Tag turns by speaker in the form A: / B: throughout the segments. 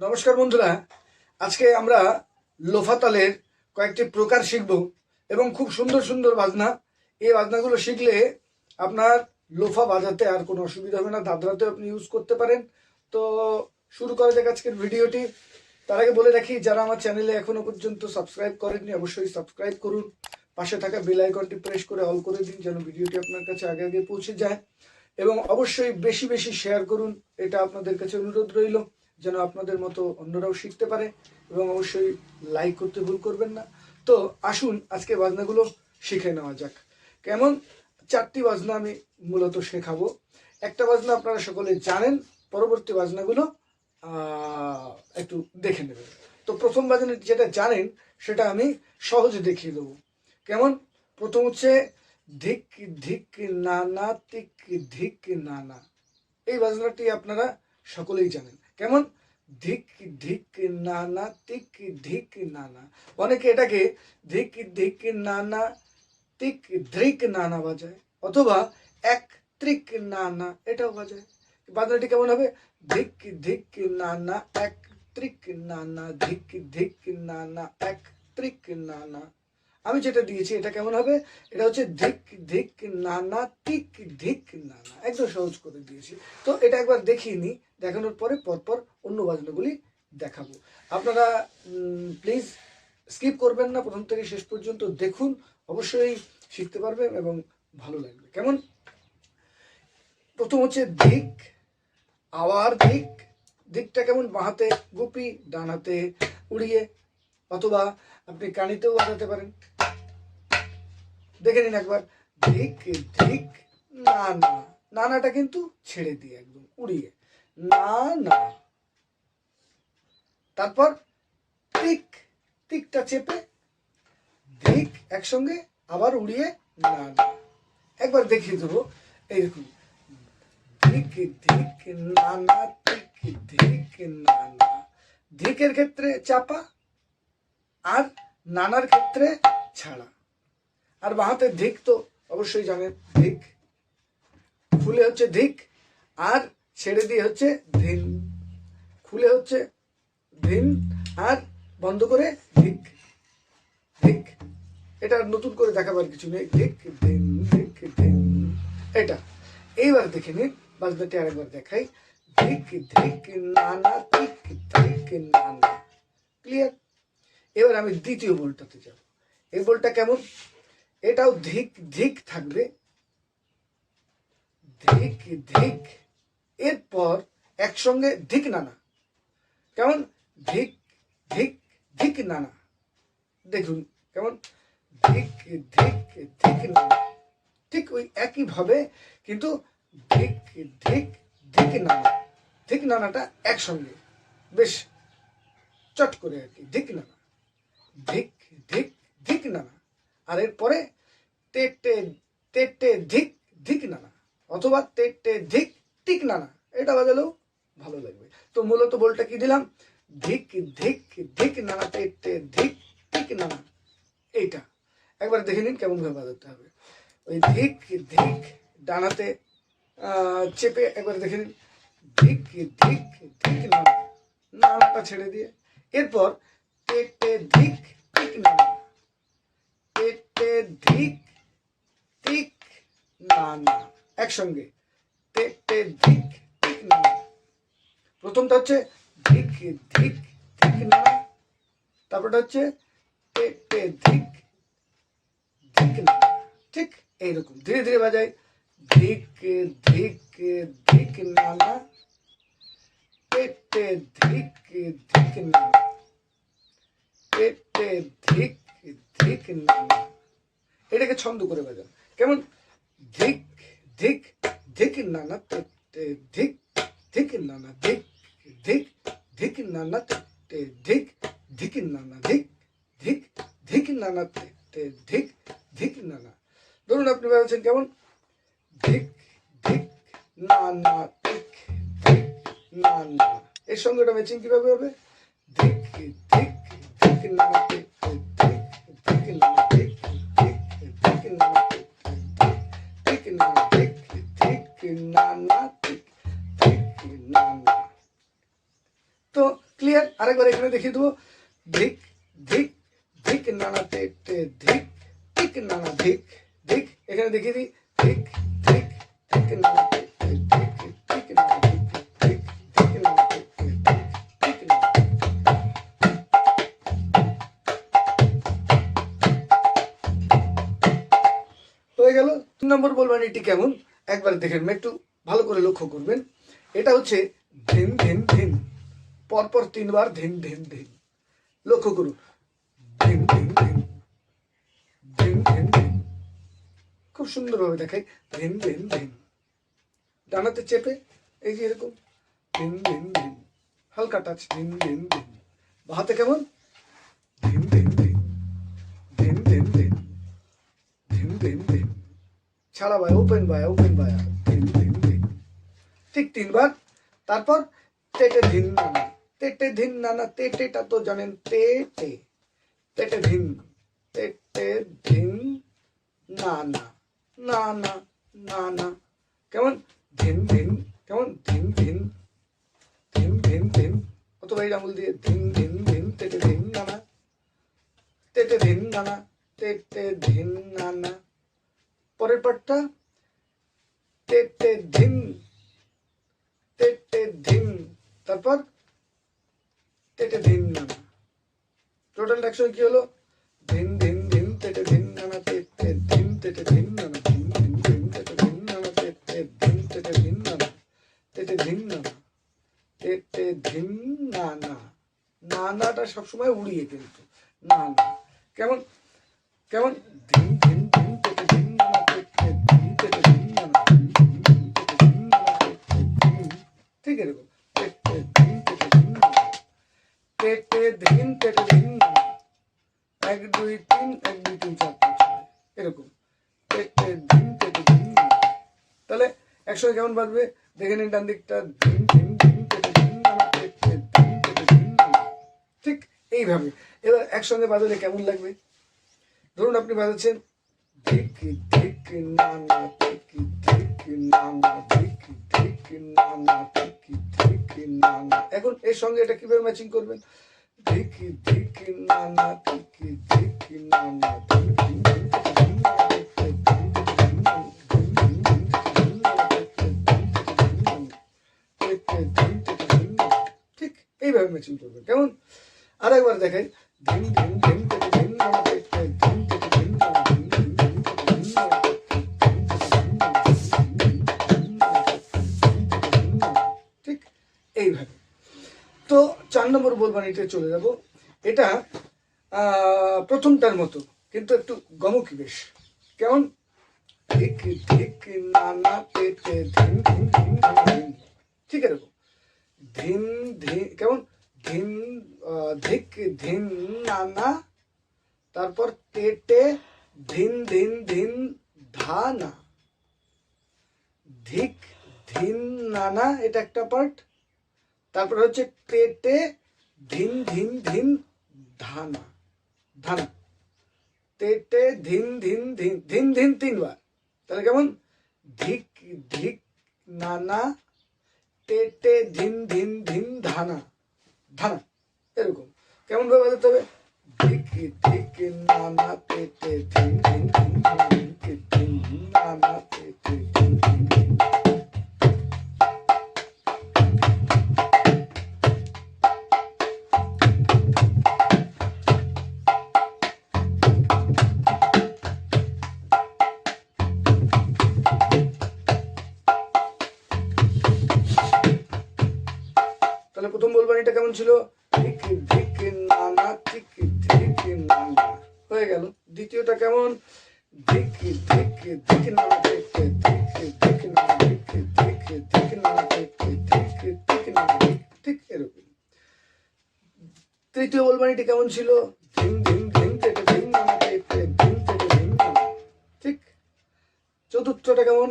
A: নমস্কার বন্ধুরা, আজকে আমরা লোফাতালের কয়েকটি প্রকার শিখব এবং খুব সুন্দর সুন্দর বাজনা। এই বাজনাগুলো শিখলে আপনার লোফা বাজাতে আর কোনো অসুবিধা হবে না, দাদরাতেও আপনি ইউজ করতে পারেন। তো শুরু করা যাক আজকের ভিডিওটি। তার আগে বলে রাখি, যারা আমার চ্যানেলে এখনও পর্যন্ত সাবস্ক্রাইব করেননি, অবশ্যই সাবস্ক্রাইব করুন। পাশে থাকা বেল আইকনটি প্রেস করে অল করে দিন, যেন ভিডিওটি আপনার কাছে আগে আগে পৌঁছে যায়। এবং অবশ্যই বেশি বেশি শেয়ার করুন, এটা আপনাদের কাছে অনুরোধ রইল। যেন আপনাদের মতো অন্যরাও শিখতে পারে এবং অবশ্যই লাইক করতে ভুল করবেন না। তো আসুন, আজকে বাজনাগুলো শিখে নেওয়া যাক। কেমন? চারটি বাজনা আমি মূলত শেখাবো। একটা বাজনা আপনারা সকলে জানেন, পরবর্তী বাজনাগুলো একটু দেখে নেবেন। তো প্রথম বাজনা যেটা জানেন, সেটা আমি সহজে দেখিয়ে দেবো। কেমন? প্রথম হচ্ছে, ধিক ধিক, নানা, তিক, ধিক, নানা। এই বাজনাটি আপনারা সকলেই জানেন। কেমন? ধিক ধিক নানা, তিক, ধিক নানা। অনেকে এটাকে ধিক ধিক নানা, তিক ধ্রিক নানা বাজায়। অথবা এক ত্রিক নানা এটাও বাজায়। বাজনাটি কেমন হবে? ধিক ধিক নানা, এক ত্রিক নানা, ধিক ধিক নানা, এক ত্রিক নানা। আমি যেটা দিয়েছি, এটা কেমন হবে? এটা হচ্ছে ধিক ধিক নানা টিক ধিক নানা। একদম সহজ করে দিয়েছি। তো এটা একবার দেখিয়ে নিই, দেখানোর পরে পরপর অন্য বাজনাগুলি দেখাবো। আপনারা প্লিজ স্কিপ করবেন না, প্রথম থেকে শেষ পর্যন্ত দেখুন, অবশ্যই শিখতে পারবেন এবং ভালো লাগবে। কেমন? প্রথম হচ্ছে ধিক, আওয়ার ধিক। দিকটা কেমন? বাঁহাতে গুপি ডান হাতে উড়িয়ে অথবা আপনি কানিতেও বাজাতে পারেন। দেখে নিন একবার। ধিক ধিক, না না। নানাটা কিন্তু ছেড়ে দিয়ে একদম উড়িয়ে। না না। তারপর টিক, টিকটা চেপে ধিক একসঙ্গে আবার উড়িয়ে না না। একবার দেখিয়ে দেবো। এইরকম। ধিক ধিক, না না ধিক, না না। ধিকের ক্ষেত্রে চাপা আর নানার ক্ষেত্রে ছাড়া। আর বাহাতে ধিক তো অবশ্যই জানেন, ধিক। খুলে হচ্ছে ধিক, আর ছেড়ে দিয়ে হচ্ছে ধিন। খুলে হচ্ছে ধিন, আর বন্ধ করে ধিক। ধিক। এটা নতুন করে দেখাবার কিছু নেই। ধিক, ধিন ধিক, ধিন। এটা। এইবার দেখে নিন, বাজনাটি আরেকবার দেখাই। ধিক ধিক, নানা, ধিক ধিক, নানা। ক্লিয়ার এবার আমি দ্বিতীয় বলটাতে যাব। এই বলটা কেমন? এটাও ধিক ধিক থাকবে। ধিক ধিক। এরপর একসঙ্গে ধিক নানা। কেমন? ধিক ধিক ধিক নানা। দেখুন, কেমন? ধিক ধিক ধিক নানা। ঠিক ওই একই ভাবে কিন্তু ধিক ধিক ধিক নানা। ধিক নানাটা একসঙ্গে। বেশ চট করে আর কি। ধিক নানা। ধিক ধিক ধিক নানা। আর এরপরে টেটে টেটে ধিক ধিক নানা। অথবা টেটে ধিক টিক নানা। এটা বাজালেও ভালো লাগবে। তো মূলত বলটা কি দিলাম? ধিক ধিক ধিক নানা টেটে ধিক টিক নানা। এইটা। একবার দেখে নিন কেমন ভাবে বাজাতে হবে। ওই ধিক ধিক ডানাতে চেপে একবার দেখে নিন। ধিক ধিক ধিক নানা। নানাটা ছেড়ে দিয়ে। এরপর টেটে ধিক, টিক নানা টেটে ধিক, টিক নানা একসঙ্গে। টেটে ধিক, টিক নানা প্রথমটা হচ্ছে ধিক ধিক ধিক নানা তারপরটা হচ্ছে টেটে ধিক ধিক নানা ঠিক এইরকম। ধীরে ধীরে বাজাই ধিক ধিক ধিক নানা টেটে ধিক ধিক নানা টেটে ধিক ধিক এটাকে ছন্দ করে বাজান কেমন ধিক ধিক ধিক নানা ধিক ধিক নানা ধিক ধিক ধিক নানা ধিক ধিক নানা ধিক ধিক ধিক নানা ধিক ধিক নানা ধরুন আপনি বাজাচ্ছেন কেমন ধিক ধিক নানা ধিক ধিক নানা এর সঙ্গে এটা ম্যাচিং কীভাবে হবে ধিক ধিক তো ক্লিয়ার আরেকবার এখানে দেখিয়ে দেবো ধিক ধিক ধিক নানা তে তে ধিক ধিক নানা ধিক ধিক এখানে দেখিয়ে দিই ধিক ধিক ধিক নানা তে তে ধিক নম্বর বলবেন এটি কেমন একবার দেখেন একটু ভালো করে লক্ষ্য করবেন এটা হচ্ছে ধিন ধিন ধিন পরপর তিনবার ধিন ধিন ধিন লক্ষ্য করুন ধিন ধিন ধিন ধিন ধিন ধিন খুব সুন্দরভাবে দেখাই ধিন ধিন ধিন ডানাতে চেপে এই যে এরকম ধিন ধিন ধিন হালকা টাচ ধিন ধিন ধিন হাতে কেমন ধিন ধিন ধিন ধিন ধিন ধিন ধিন ধিন ধিন ছাড়া বায়া ওপেন বায়া ওপেন বায়া ধিন ধিন ধিন ঠিক তিনবার। তারপর তেটে ধিন তেটে ধিন নানা, তেটেটা তো জানেন, তেটে। তেটে ধিন তেটে ধিন নানা। নানা নানা। কেমন? ধিন ধিন কেমন? ধিন ধিন ধিন ধিন ধিন অথবা এই আঙুল দিয়ে? ধিন ধিন ধিন তেটে ধিন নানা। তেটে ধিন নানা, তেটে ধিন নানা। পরের ধিন তেটে ধিন তারপর তেটে নানা একশো কি হলো ধিন ধিন তেটে ধিন নানা তেটে ধিন তেটে নানা তেটে ধিন নানা তেটে ধিন তেটে নানা তেটে নানা তেটে ধিন নানা নানাটা সবসময় উড়িয়ে কিন্তু না না কেমন কেমন ধিন তেটে ধিন তাহলে একসঙ্গে কেমন বাজবে? দেখে নিন ডান দিকটা। ধিন ঠিক এইভাবে। এবার একসঙ্গে বাজালে কেমন লাগবে? ধরুন আপনি বাজাচ্ছেন ধিক ধিক নানা ধিক ধিক নানা ধিক এখন এর সঙ্গে এটা কীভাবে ম্যাচিং করবেন না না ঠিক এইভাবে ম্যাচিং করবেন কেমন আরেকবার দেখেন ধিম ধিম ধিম এইভাবে তো চার নম্বর বোলবাণীতে চলে যাব। এটা প্রথমটার মতো কিন্তু একটু গমকি বেশ। কেমন? ঠিক এরকম ধিন ধিন কেমন? আহ, ধিক ধিন নানা তারপর তেটে ধিন ধিন ধিন ধানা ধিক ধিন নানা এটা একটা পার্ট তারপর হচ্ছে পেটে ধিন ধিন ধিন ধানা ধানা তেটে ধিন ধিন ধিন ধিন ধিন তিনবার তাহলে কেমন ধিক ধিক নানা তেটে ধিন ধিন ধিন ধানা ধানা এরকম কেমন ভাবে বাজাতে হবে ধিক ধিক নানা পেটে ধিন ধিন ধানা ধিন তাহলে প্রথম বলবানিটা কেমন ছিল? ধিক ধিক ধিক ধিক হয়ে গেল। দ্বিতীয়টা কেমন? ধিক ধিক ধিক ধিক ধিক ধিক ধিক ধিক ধিক ধিক ধিক ধিক ধিক ঠিক এরকম। তৃতীয় বলবানিটি কেমন ছিল? ধিন নানা ঠিক চতুর্থটা কেমন?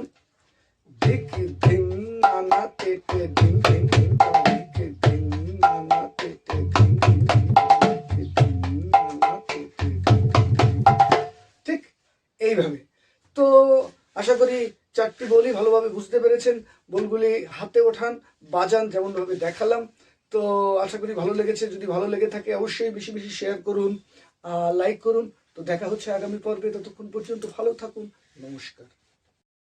A: ধিক ধিন নানা তেটে ধিন এইভাবে। তো আশা করি চারটি বলই ভালোভাবে বুঝতে পেরেছেন। বলগুলি হাতে ওঠান, বাজান যেমনভাবে দেখালাম। তো আশা করি ভালো লেগেছে। যদি ভালো লেগে থাকে অবশ্যই বেশি বেশি শেয়ার করুন লাইক করুন। তো দেখা হচ্ছে আগামী পর্বে। ততক্ষণ পর্যন্ত ভালো থাকুন। নমস্কার।